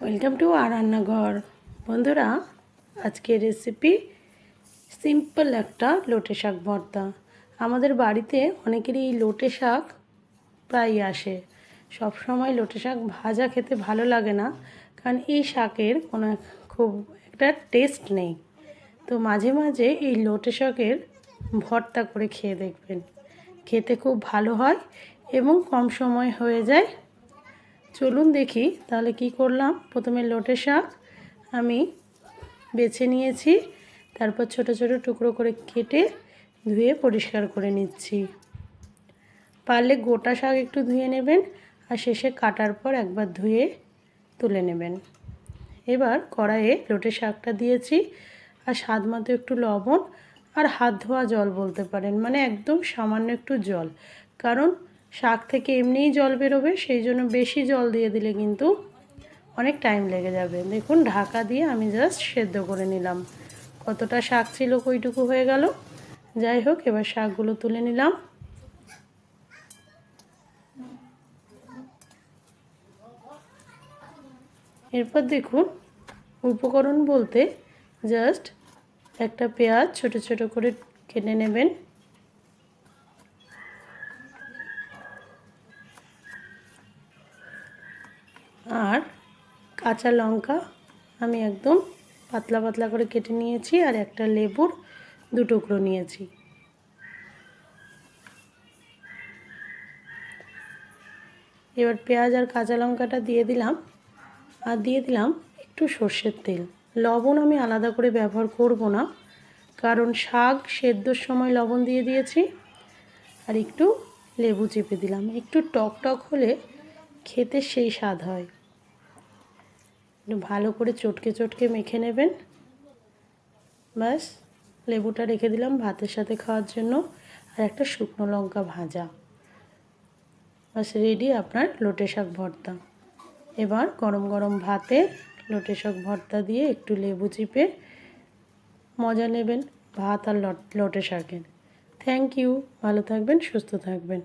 Welcome to আর রান্নাঘর। বন্ধুরা, আজকের রেসিপি সিম্পল একটা লোটে শাক ভর্তা। আমাদের বাড়িতে অনেকেরই এই লোটে শাক প্রায়ই আসে। সব সময় লোটে শাক ভাজা খেতে ভালো লাগে না, কারণ এই শাকের কোনো খুব একটা টেস্ট নেই। তো মাঝে মাঝে এই লোটে শাকের ভর্তা করে খেয়ে দেখবেন। খেতে খুব ভালো হয় এবং কম সময় হয়ে যায় চলুন দেখি, তাহলে কি করলাম? প্রথমে লোটে শাক আমি বেছে নিয়েছি, তারপর ছোট ছোট টুকরো করে কেটে ধুয়ে পরিষ্কার করে নিচ্ছি। পারলে গোটা শাক একটু ধুয়ে নেবেন, আর শেষে কাটার পর একবার ধুয়ে তুলে নেবেন। এবার কড়াইয়ে লোটে শাকটা দিয়েছি, আর স্বাদ মতো একটু লবণ আর হাত ধোয়া জল বলতে পারেন মানে একদম সামান্য একটু জল। কারণ শাক থেকে এমনিই জল বেরোবে, সেই জন্য বেশি জল দিয়ে দিলে কিন্তু অনেক টাইম লেগে যাবে। দেখুন, ঢাকা দিয়ে আমি জাস্ট সেদ্ধ করে নিলাম। কতটা শাক ছিল কইটুকু হয়ে গেল। যাই হোক, এবার শাকগুলো তুলে নিলাম। এরপর দেখুন, উপকরণ বলতে জাস্ট একটা পেঁয়াজ ছোট ছোট করে কেটে নেবেন। আর কাঁচা লঙ্কা আমি একদম পাতলা পাতলা করে কেটে নিয়েছি আর একটা লেবুর দু টুকরো নিয়েছি। এবার পেঁয়াজ আর কাঁচা লঙ্কাটা দিয়ে দিলাম। আর দিয়ে দিলাম একটু সর্ষের তেল। লবণ আমি আলাদা করে ব্যবহার করব না, কারণ শাক সেদ্ধর সময় লবণ দিয়ে দিয়েছি আর একটু লেবু চেপে দিলাম। একটু টক টক হলে খেতে সেই স্বাদ হয়। ভালো করে চটকে চটকে মেখে নেবেন। ব্যাস, লেবুটা রেখে দিলাম ভাতের সাথে খাওয়ার জন্য। আর একটা শুকনো লঙ্কা ভাজা। ব্যাস রেডি আপনার লোটে শাক ভর্তা। এবার গরম গরম ভাতে লোটে শাক ভর্তা দিয়ে একটু লেবু চিপে মজা নেবেন ভাত আর লোটে শাকের। থ্যাংক ইউ ভালো থাকবেন, সুস্থ থাকবেন।